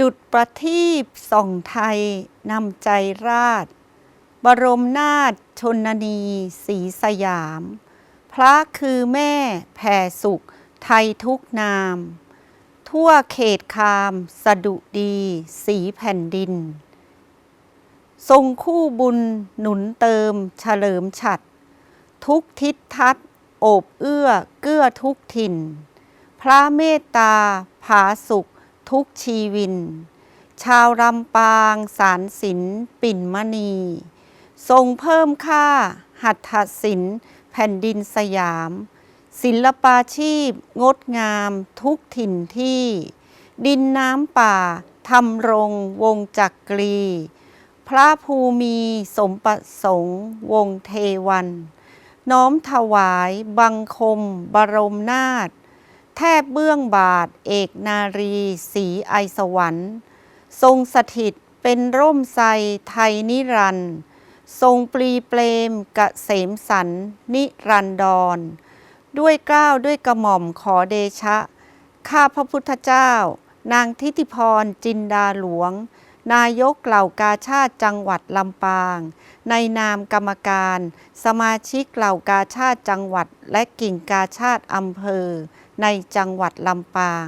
ดุดประทีปส่องไทยนำใจราช บรมนาถชนนีสีสยาม พระคือแม่แผ่สุขไทยทุกนาม ทั่วเขตคามสดุดีสีแผ่นดิน ทรงคู่บุญหนุนเติมเฉลิมฉัด ทุกทิศทัศโอบเอื้อเกื้อทุกถิ่น พระเมตตาผาสุข ทุกชีวิน ชาวลำปางสารสินปิ่นมณี ทรงเพิ่มค่า หัตถศิลป์แผ่นดินสยาม ศิลปาชีพ งดงาม ทุกถิ่นที่ ดินน้ำป่าทำรงวงจักรี พระภูมิสมประสงค์วงเทวัน น้อมถวายบังคม บรมนาถ แทบเบื้องบาท เอกนารีสีไอสวรรค์ ทรงสถิตเป็นร่มไทรไทยนิรันดร์ทรงปรีเปรมกะเสมสันนิรันดร ด้วยเกล้าวด้วยกระหม่อมขอเดชะ ข้าพระพุทธเจ้า นางทิติพรจินดาหลวง นายกเหล่ากาชาติจังหวัดลำปาง ในนามกรรมการ สมาชิกเหล่ากาชาติจังหวัดและกิ่งกาชาติอำเภอ ในจังหวัดลำปาง